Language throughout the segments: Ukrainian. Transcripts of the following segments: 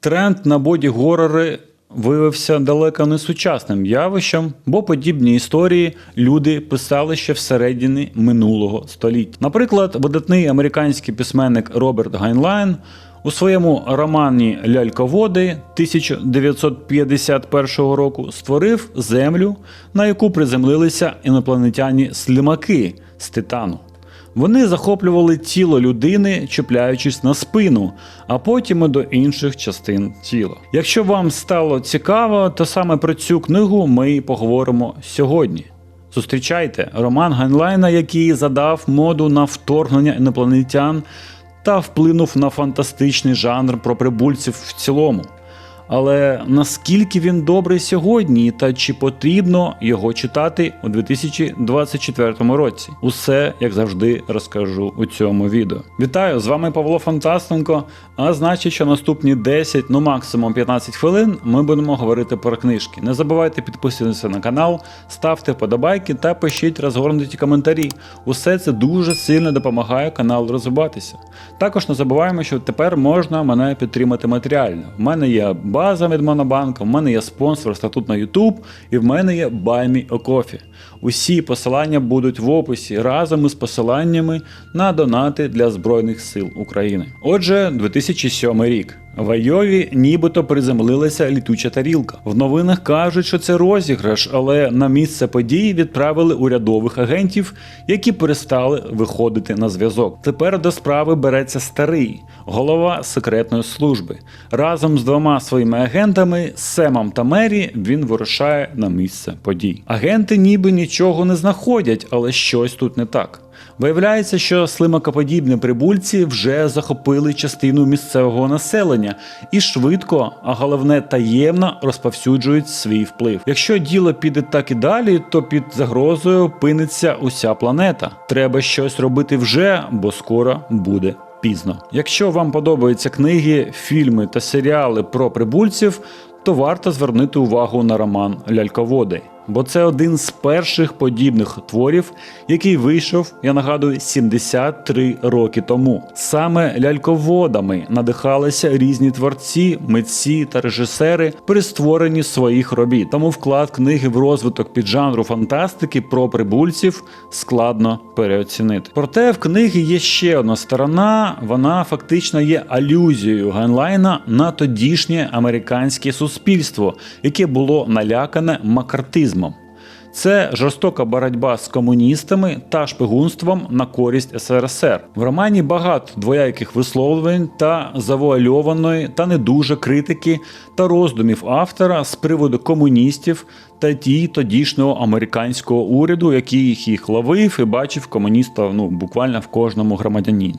Тренд на боді-горори виявився далеко не сучасним явищем, бо подібні історії люди писали ще всередині минулого століття. Наприклад, видатний американський письменник Роберт Гайнлайн у своєму романі Ляльководи 1951 року створив землю, на яку приземлилися інопланетяні слимаки з титану. Вони захоплювали тіло людини, чіпляючись на спину, а потім і до інших частин тіла. Якщо вам стало цікаво, то саме про цю книгу ми поговоримо сьогодні. Зустрічайте роман Гайнлайна, який задав моду на вторгнення інопланетян та вплинув на фантастичний жанр про прибульців в цілому. Але наскільки він добрий сьогодні, та чи потрібно його читати у 2024 році? Усе, як завжди, розкажу у цьому відео. Вітаю! З вами Павло Фантастенко. А значить, що наступні 10, ну максимум 15 хвилин ми будемо говорити про книжки. Не забувайте підписуватися на канал, ставте вподобайки та пишіть розгорнуті коментарі. Усе це дуже сильно допомагає каналу розвиватися. Також не забуваємо, що тепер можна мене підтримати матеріально. В мене є база від Монобанку, в мене є спонсор статут на YouTube і в мене є BuyMeACoffee. Усі посилання будуть в описі разом із посиланнями на донати для Збройних сил України. Отже, 2007 рік. В Айові нібито приземлилася літуча тарілка. В новинах кажуть, що це розіграш, але на місце подій відправили урядових агентів, які перестали виходити на зв'язок. Тепер до справи береться старий голова секретної служби. Разом з двома своїми агентами Семом та Мері він вирушає на місце подій. Агенти ніби нічого не знаходять, але щось тут не так. Виявляється, що слимакоподібні прибульці вже захопили частину місцевого населення і швидко, а головне таємно розповсюджують свій вплив. Якщо діло піде так і далі, то під загрозою опиниться уся планета. Треба щось робити вже, бо скоро буде. Пізно. Якщо вам подобаються книги, фільми та серіали про прибульців, то варто звернути увагу на роман Ляльководи. Бо це один з перших подібних творів, який вийшов, я нагадую, 73 роки тому. Саме ляльководами надихалися різні творці, митці та режисери при створенні своїх робіт. Тому вклад книги в розвиток піджанру фантастики про прибульців складно переоцінити. Проте в книги є ще одна сторона, вона фактично є алюзією Гайнлайна на тодішнє американське суспільство, яке було налякане макартизмом. Це жорстока боротьба з комуністами та шпигунством на користь СРСР. В романі багато двояких висловлень та завуальованої та не дуже критики та роздумів автора з приводу комуністів та ті тодішнього американського уряду, який їх ловив і бачив комуніста ну буквально в кожному громадянині.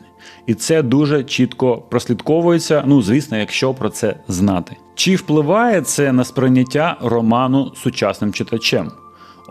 І це дуже чітко прослідковується. Ну звісно, якщо про це знати. Чи впливає це на сприйняття роману сучасним читачем?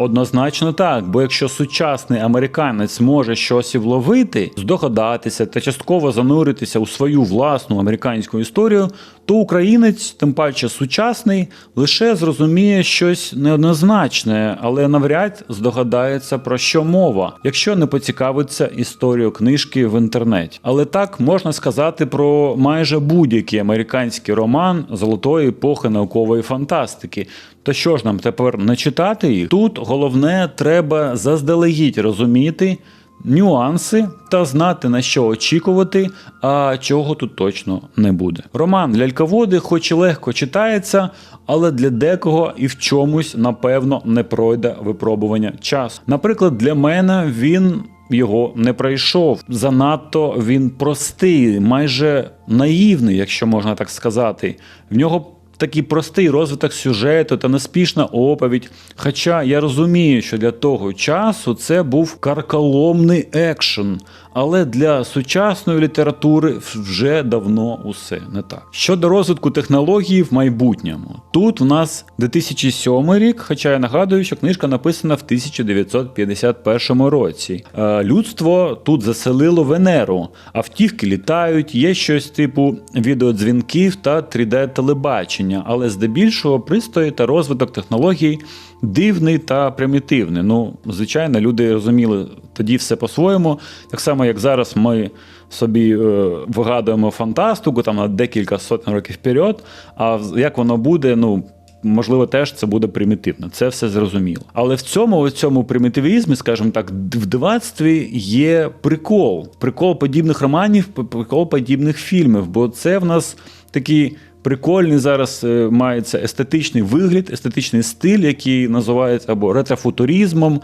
Однозначно так, бо якщо сучасний американець може щось вловити, здогадатися та частково зануритися у свою власну американську історію, то українець, тим паче сучасний, лише зрозуміє щось неоднозначне, але навряд здогадається про що мова, якщо не поцікавиться історією книжки в інтернеті. Але так можна сказати про майже будь-який американський роман золотої епохи наукової фантастики. То що ж нам тепер не читати їх? Тут головне треба заздалегідь розуміти нюанси та знати на що очікувати, а чого тут точно не буде. Роман Ляльководи, хоч і легко читається, але для декого і в чомусь, напевно, не пройде випробування часу. Наприклад, для мене він. Його не пройшов. Занадто він простий, майже наївний, якщо можна так сказати. В нього такий простий розвиток сюжету та неспішна оповідь. Хоча я розумію, що для того часу це був карколомний екшен, але для сучасної літератури вже давно усе не так. Щодо розвитку технології в майбутньому, тут у нас 2007 рік, хоча я нагадую, що книжка написана в 1951 році. Е, Людство тут заселило Венеру, автівки літають, є щось типу відеодзвінків та 3D-телебачення, але здебільшого пристрої та розвиток технологій дивний та примітивний. Ну, звичайно, люди розуміли тоді все по-своєму, так само як зараз ми собі е, вигадуємо фантастику там на декілька сотень років вперед. А як воно буде, ну. Можливо, теж це буде примітивно, це все зрозуміло. Але в цьому в цьому примітивізмі, скажімо так, в дивацтві є прикол. Прикол подібних романів, прикол подібних фільмів. Бо це в нас такий прикольний зараз е, мається естетичний вигляд, естетичний стиль, який називається або ретрофутуризмом,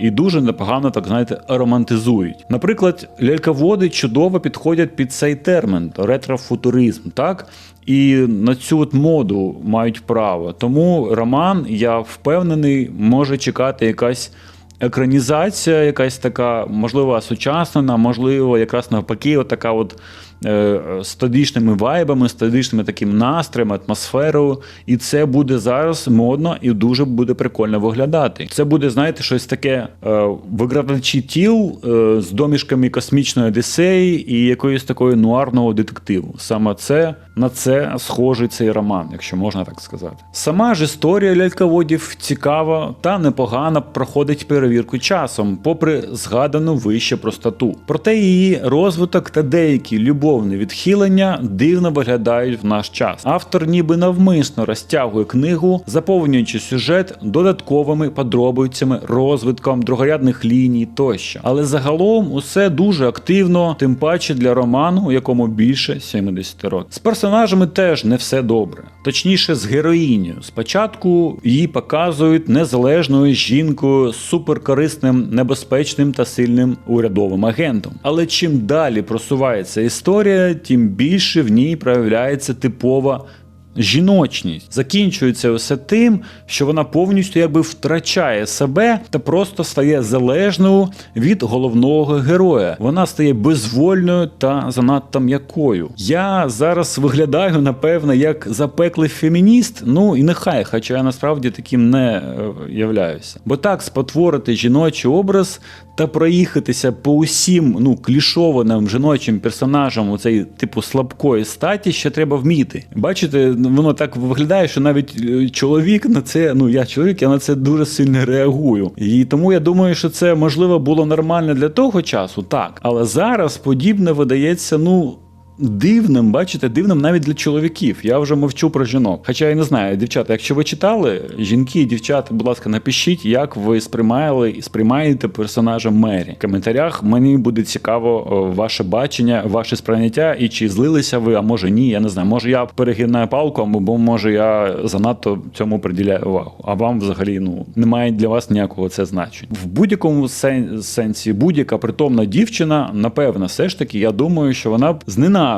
і дуже непогано, так знаєте, романтизують. Наприклад, ляльководи чудово підходять під цей термін ретрофутуризм, так? І на цю от моду мають право. Тому роман, я впевнений, може чекати якась екранізація, якась така, можливо, осучаснена, можливо, якраз навпаки, от така от е, з тодішніми вайбами, тодішнім таким настроєм, атмосферою. І це буде зараз модно і дуже буде прикольно виглядати. Це буде, знаєте, щось таке е, викрадачі тіл е, з домішками космічної Одіссеї і якоїсь такої нуарного детективу. Саме це на це схожий цей роман, якщо можна так сказати. Сама ж історія ляльководів цікава та непогано проходить перевірку часом, попри згадану вище простоту. Проте її розвиток та деякі любовні відхилення дивно виглядають в наш час. Автор ніби навмисно розтягує книгу, заповнюючи сюжет додатковими подробицями, розвитком другорядних ліній тощо. Але загалом усе дуже активно, тим паче для роману, якому більше 70 років. З персонажами теж не все добре. Точніше, з героїнею. Спочатку її показують незалежною жінкою з суперкорисним, небезпечним та сильним урядовим агентом. Але чим далі просувається історія, тим більше в ній проявляється типова. Жіночність закінчується усе тим, що вона повністю якби втрачає себе та просто стає залежною від головного героя. Вона стає безвольною та занадто м'якою. Я зараз виглядаю, напевно, як запеклий фемініст. Ну і нехай, хоча я насправді таким не е, являюся. Бо так спотворити жіночий образ та проїхатися по усім ну клішованим жіночим персонажам у цей типу слабкої статі ще треба вміти. Бачите, воно так виглядає, що навіть е, чоловік на це, ну я чоловік, я на це дуже сильно реагую. І тому я думаю, що це можливо було нормально для того часу, так. Але зараз подібне видається, ну. Дивним, бачите, дивним навіть для чоловіків. Я вже мовчу про жінок. Хоча я не знаю, дівчата, якщо ви читали, жінки і дівчата, будь ласка, напишіть, як ви сприймали і сприймаєте персонажа Мері. В коментарях мені буде цікаво ваше бачення, ваше сприйняття, і чи злилися ви, а може ні, я не знаю. Може я перегинаю палку, або може я занадто цьому приділяю увагу. А вам взагалі ну немає для вас ніякого це значення. В будь-якому сенсі будь-яка притомна дівчина, напевно, все ж таки, я думаю, що вона б зненавиділа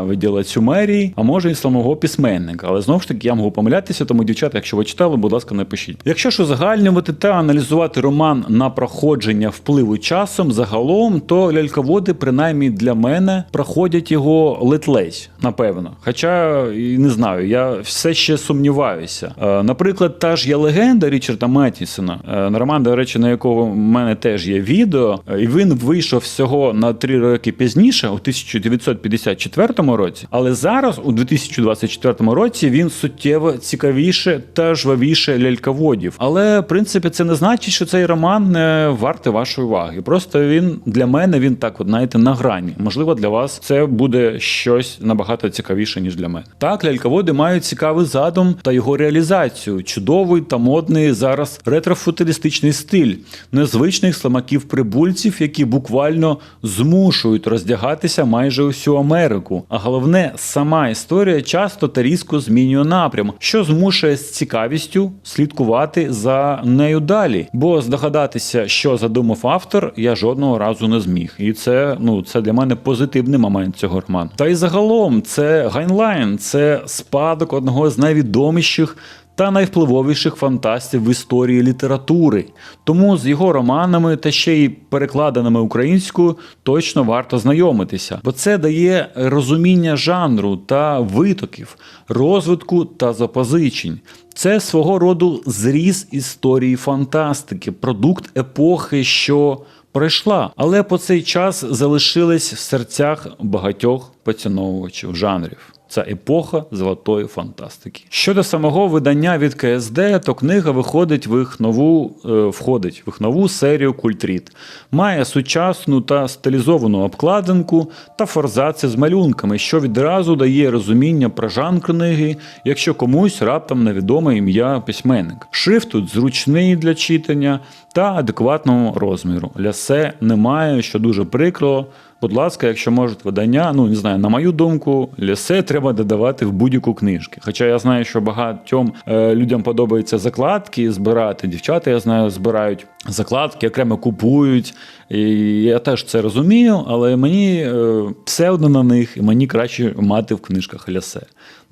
цю мерії, а може і самого письменника. Але знову ж таки, я можу помилятися, тому дівчата, якщо ви читали, будь ласка, напишіть. Якщо ж узагальнювати та аналізувати роман на проходження впливу часом загалом, то ляльководи, принаймні для мене, проходять його ледь-ледь, напевно. Хоча і не знаю, я все ще сумніваюся. Е, Наприклад, та ж є легенда Річарда Меттісона, е, роман, до речі, на якого в мене теж є відео, е, і він вийшов всього на три роки пізніше, у 1954 році. Але зараз, у 2024 році, він суттєво цікавіше та жвавіше ляльководів. Але в принципі це не значить, що цей роман не вартий вашої уваги. Просто він для мене він так, от знаєте, на грані. Можливо, для вас це буде щось набагато цікавіше, ніж для мене. Так, ляльководи мають цікавий задум та його реалізацію. Чудовий та модний зараз ретрофутуристичний стиль, незвичних слимаків прибульців, які буквально змушують роздягатися майже усю Америку. А головне, сама історія часто та різко змінює напрям, що змушує з цікавістю слідкувати за нею далі. Бо здогадатися, що задумав автор, я жодного разу не зміг. І це ну це для мене позитивний момент цього роману. Та й загалом це Гайнлайн, це спадок одного з найвідоміших. Та найвпливовіших фантастів в історії літератури. Тому з його романами та ще й перекладеними українською точно варто знайомитися, бо це дає розуміння жанру та витоків, розвитку та запозичень. Це свого роду зріз історії фантастики, продукт епохи, що пройшла, але по цей час залишились в серцях багатьох поціновувачів жанрів. Це епоха золотої фантастики. Щодо самого видання від КСД, то книга виходить в їх нову е, входить в їх нову серію Культріт. Має сучасну та стилізовану обкладинку та форзаци з малюнками, що відразу дає розуміння про жанр книги, якщо комусь раптом невідоме ім'я письменник. Шрифт тут зручний для читання та адекватного розміру. Лясе немає, що дуже прикро. Будь ласка, якщо можете видання, ну не знаю, на мою думку, лясе треба додавати в будь-яку книжку. Хоча я знаю, що багатьом е, людям подобається закладки збирати. Дівчата, я знаю, збирають закладки, окремо купують. І я теж це розумію, але мені е, все одно на них, і мені краще мати в книжках лясе.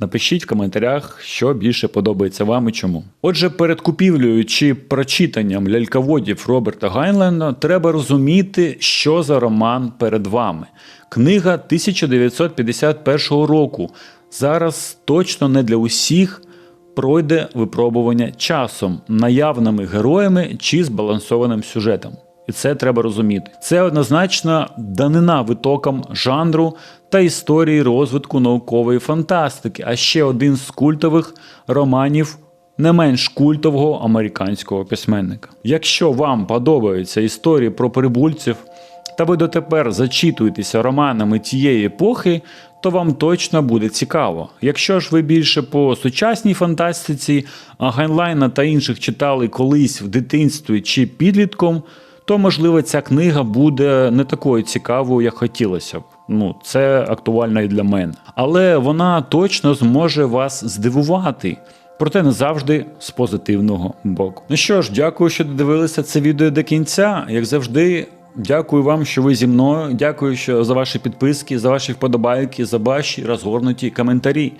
Напишіть в коментарях, що більше подобається вам і чому. Отже, перед купівлею чи прочитанням ляльководів Роберта Гайнленда треба розуміти, що за роман перед вами. Книга 1951 року. Зараз точно не для усіх пройде випробування часом, наявними героями чи збалансованим сюжетом. І це треба розуміти. Це однозначно данина витокам жанру та історії розвитку наукової фантастики, а ще один з культових романів не менш культового американського письменника. Якщо вам подобаються історії про прибульців, та ви дотепер зачитуєтеся романами тієї епохи, то вам точно буде цікаво. Якщо ж ви більше по сучасній фантастиці, а Гайнлайна та інших читали колись в дитинстві чи підлітком, то можливо ця книга буде не такою цікавою, як хотілося б. Ну, це актуально і для мене. Але вона точно зможе вас здивувати. Проте не завжди з позитивного боку. Ну що ж, дякую, що додивилися це відео до кінця. Як завжди, дякую вам, що ви зі мною. Дякую що за ваші підписки, за ваші вподобайки, за ваші розгорнуті коментарі.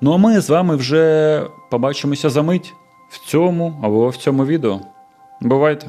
Ну а ми з вами вже побачимося за мить в цьому або в цьому відео. Бувайте!